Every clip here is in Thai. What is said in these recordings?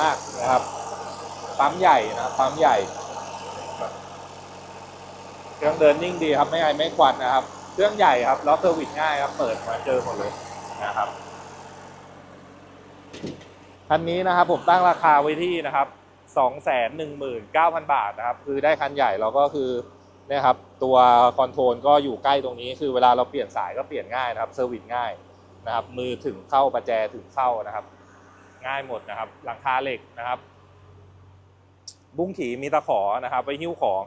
มากนะครับ ปั๊มใหญ่นะปั๊มใหญ่ เครื่องเดินนิ่งดีครับ ไม่ไอไม่ควันนะครับ เครื่องใหญ่ครับแล้วเซอร์วิสง่ายครับ เปิดมาเจอหมดเลยนะครับคันนี้นะครับผมตั้งราคาไว้ที่นะครับสองแสนหนึ่งหมื่นเก้าพันบาทนะครับ คือได้คันใหญ่เราก็คือเนี่ยครับตัวคอนโทรลก็อยู่ใกล้ตรงนี้ คือเวลาเราเปลี่ยนสายก็เปลี่ยนง่ายนะครับเซอร์วิสง่ายนะครับ มือถึงเข้าประแจถึงเข้านะครับ ง่ายหมดนะครับ หลังคาเหล็กนะครับ บุ้งขีมีตะขอนะครับไว้หิ้วของ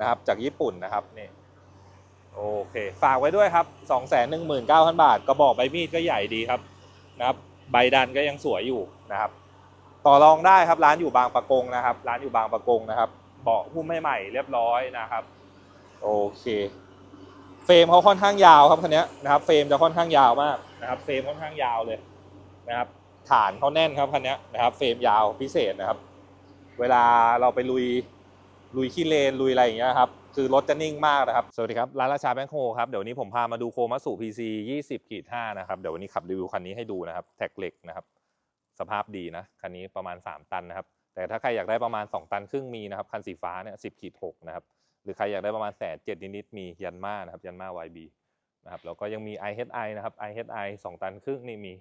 นะครับ จากญี่ปุ่นนะครับนี่โอเค ฝากไว้ด้วยครับ 2 1 9 0 0 0 บาท กระบอกใบมีดก็ใหญ่ดีครับนะครับ ใบดันก็ยังสวยอยู่นะครับ ต่อรองได้ครับร้านอยู่บางปะกงนะครับ ร้านอยู่บางปะกงนะครับเบาะหุ้มใหม่เรียบร้อยนะครับ โอเค เฟรมเขาค่อนข้างยาวครับคันนี้นะครับ เฟรมจะค่อนข้างยาวมากนะครับ เฟรมค่อนข้างยาวเลยนะครับ ฐานเขาแน่นครับคันนี้นะครับเฟรมยาวพิเศษนะครับ เวลาเราไปลุยลุยขี้เลนลุยอะไรอย่างเงี้ยครับคือรถจะนิ่งมากนะครับ สวัสดีครับ ร้านราชาแบงค์โฮครับ เดี๋ยววันนี้ผมพามาดูโคมัสุ PC 20ขีด5นะครับ เดี๋ยววันนี้ขับรีวิวคันนี้ให้ดูนะครับ แท็กเหล็กนะครับ สภาพดีนะ คันนี้ประมาณ 3 ตันนะครับ แต่ถ้าใครอยากได้ประมาณ 2 ตันครึ่งมีนะครับ คันสีฟ้าเนี่ยสิขีดหนะครับ หรือใครอยากได้ประมาณแสนเจ็ดนิดๆมียันมานะครับ ยันมา YB นะครับ แล้วก็ยังมี IHI นะครับ IHI 2 ตันครึ่งนี่มี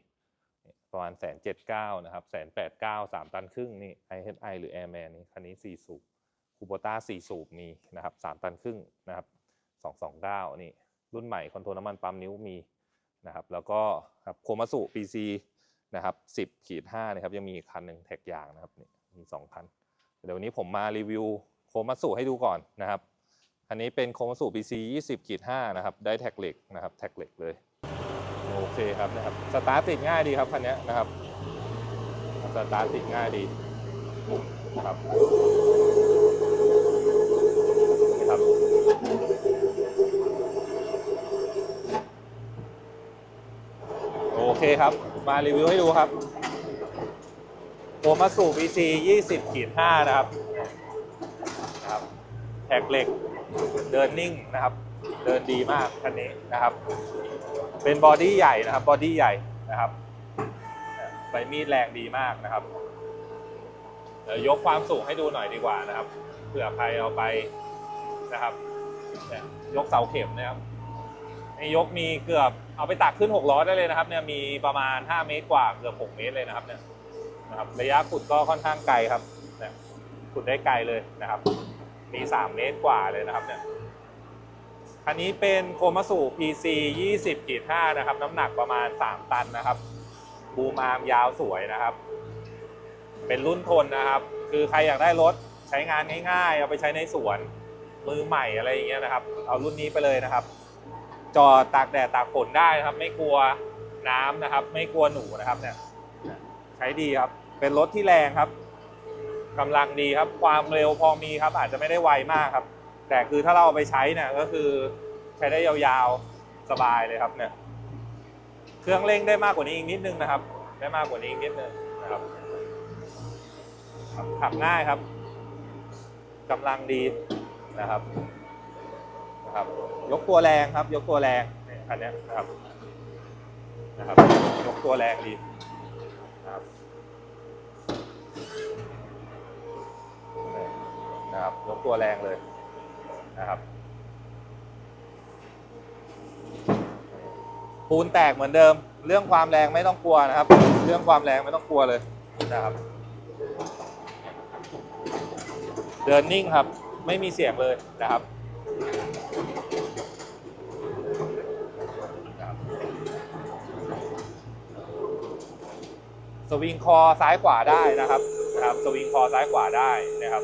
ประมาณแสนเจ็ดเก้านะครับแสนแปดเก้าสามตันครึ่งนี่ IHI หรือ Airman นี่คันนี้สี่สูบคูโบต้าสี่สูบมีนะครับสามตันครึ่งนะครับสองสองเก้านี่ รุ่นใหม่คอนโทรลน้ำมันปั๊มนิ้วมีนะครับแล้วก็ครับโคมาสุ PC นะครับสิบขีดห้านะครับยังมีอีกคันหนึ่งแท็กยางนะครับนี่มีสองคันเดี๋ยววันนี้ผมมารีวิวโคมาสุให้ดูก่อนนะครับคันนี้เป็นโคมาสุ PC 20ขีด5นะครับได้แท็กเหล็กนะครับแท็กเหล็กเลย โอเคครับนะครับสตาร์ทติดง่ายดีครับคันนี้นะครับสตาร์ทติดง่ายดีครับนี่ครับโอเคครับ มารีวิวให้ดูครับโอมาสู่ PC 20ขีด5นะครับนะครับแท็กเหล็กเดินนิ่งนะครับ เดินดีมากคันนี้นะครับ เป็นบอดี้ใหญ่นะครับบอดี้ใหญ่นะครับใบมีดแรงดีมากนะครับเดี๋ยวยกความสูงให้ดูหน่อยดีกว่านะครับเผื่อใครเอาไปนะครับยกเสาเข็มนะครับในยกมีเกือบเอาไปตักขึ้น6ล้อได้เลยนะครับ เนี่ยมีประมาณ 5 เมตรกว่าเกือบ6เมตรเลยนะครับเนี่ยนะครับระยะขุดก็ค่อนข้างไกลครับเนี่ยขุดได้ไกลเลยนะครับ มี 3 เมตรกว่าเลยนะครับเนี่ย คันนี้เป็นโคมาสุ PC 20กีด5นะครับ น้ำหนักประมาณ 3 ตันนะครับ บูมอาร์มยาวสวยนะครับ เป็นรุ่นทนนะครับ คือใครอยากได้รถใช้งานง่ายๆ เอาไปใช้ในสวน มือใหม่อะไรอย่างเงี้ยนะครับ เอารุ่นนี้ไปเลยนะครับ จอดตากแดดตากฝนได้นะครับ ไม่กลัวน้ำนะครับ ไม่กลัวหนูนะครับเนี่ยใช้ดีครับ เป็นรถที่แรงครับกำลังดีครับ ความเร็วพอมีครับ อาจจะไม่ได้ไวมากครับ แต่คือถ้าเราเอาไปใช้เนี่ยก็คือใช้ได้ยาวๆสบายเลยครับเนี่ยเครื่องเร่งได้มากกว่านี้อีกนิดนึงนะครับ ได้มากกว่านี้อีกนิดนึงนะครับขับง่ายครับกำลังดีนะครับนะครับ ยกตัวแรงครับ ยกตัวแรงคันนี้นะครับนะครับยกตัวแรงดีนะครับนะครับยกตัวแรงเลย นะครับ ปูนแตกเหมือนเดิม เรื่องความแรงไม่ต้องกลัวนะครับ เรื่องความแรงไม่ต้องกลัวเลยนะครับ เดินนิ่งครับ ไม่มีเสียงเลยนะครับนะครับสวิงคอซ้ายขวาได้นะครับนะครับ สวิงคอซ้ายขวาได้นะครับ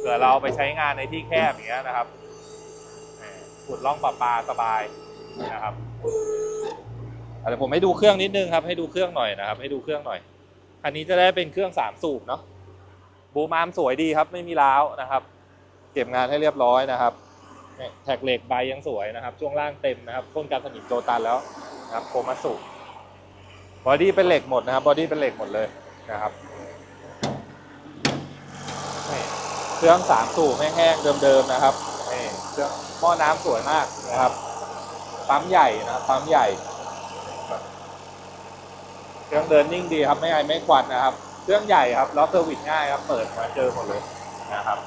เผื่อเราไปใช้งานในที่แคบอย่างเงี้ยนะครับขุดล่องปลาปลาสบายนะครับอะเดี๋ยวผมให้ดูเครื่องนิดนึงครับ ให้ดูเครื่องหน่อยนะครับ ให้ดูเครื่องหน่อย คันนี้จะได้เป็นเครื่องสามสูบเนาะบูมอาร์มสวยดีครับ ไม่มีร้าวนะครับ เก็บงานให้เรียบร้อยนะครับแท็กเหล็กใบยังสวยนะครับ ช่วงล่างเต็มนะครับพ่นการสนิมโจตันแล้วนะครับโคมัสสุบอดี้เป็นเหล็กหมดนะครับบอดี้เป็นเหล็กหมดเลยนะครับนี่ เครื่องสามสูบแห้งๆเดิมๆนะครับนี่เครื่องหม้อน้ำสวยมากนะครับปั๊มใหญ่นะครับปั๊มใหญ่ เครื่องเดินนิ่งดีครับไม่ไอไม่ควันนะครับ เครื่องใหญ่ครับแล้วเซอร์วิสง่ายครับ เปิดมาเจอหมดเลยนะครับ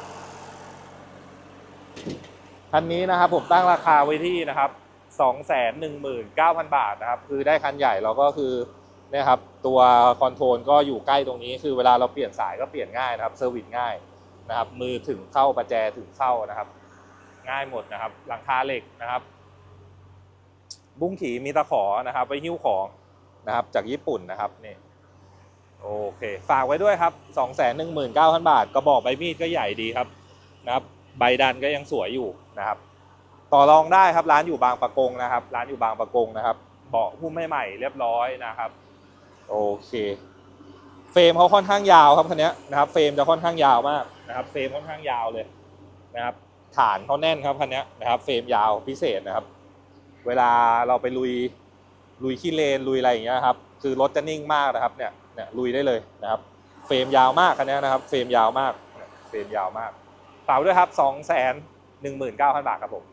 คันนี้นะครับผมตั้งราคาไว้ที่นะครับสองแสนหนึ่งหมื่นเก้าพันบาทนะครับ คือได้คันใหญ่เราก็คือเนี่ยครับตัวคอนโทรลก็อยู่ใกล้ตรงนี้ คือเวลาเราเปลี่ยนสายก็เปลี่ยนง่ายนะครับเซอร์วิสง่าย นะครับ มือถึงเข้าประแจถึงเข้านะครับ ง่ายหมดนะครับ หลังคาเหล็กนะครับ บุ้งขีมีตะขอนะครับไว้หิ้วของนะครับ จากญี่ปุ่นนะครับนี่โอเค ฝากไว้ด้วยครับ 2 1 9 0 0 0 บาท กระบอกใบมีดก็ใหญ่ดีครับนะครับ ใบดันก็ยังสวยอยู่นะครับ ต่อรองได้ครับร้านอยู่บางปะกงนะครับ ร้านอยู่บางปะกงนะครับ เบาะหุ้มใหม่ๆเรียบร้อยนะครับ โอเค เฟรมเขาค่อนข้างยาวครับคันนี้นะครับเฟรมจะค่อนข้างยาวมากนะครับเฟรมค่อนข้างยาวเลยนะครับฐานเขาแน่นครับคันนี้นะครับเฟรมยาวพิเศษนะครับ เวลาเราไปลุยลุยขี้เลนลุยอะไรอย่างเงี้ยครับคือรถจะนิ่งมากนะครับเนี่ยเนี่ยลุยได้เลยนะครับ เฟรมยาวมากคันนี้นะครับ เฟรมยาวมากเฟรมยาวมากฝากไว้ด้วยครับสองแสนหนึ่งหมื่นเก้าพันบาทครับผม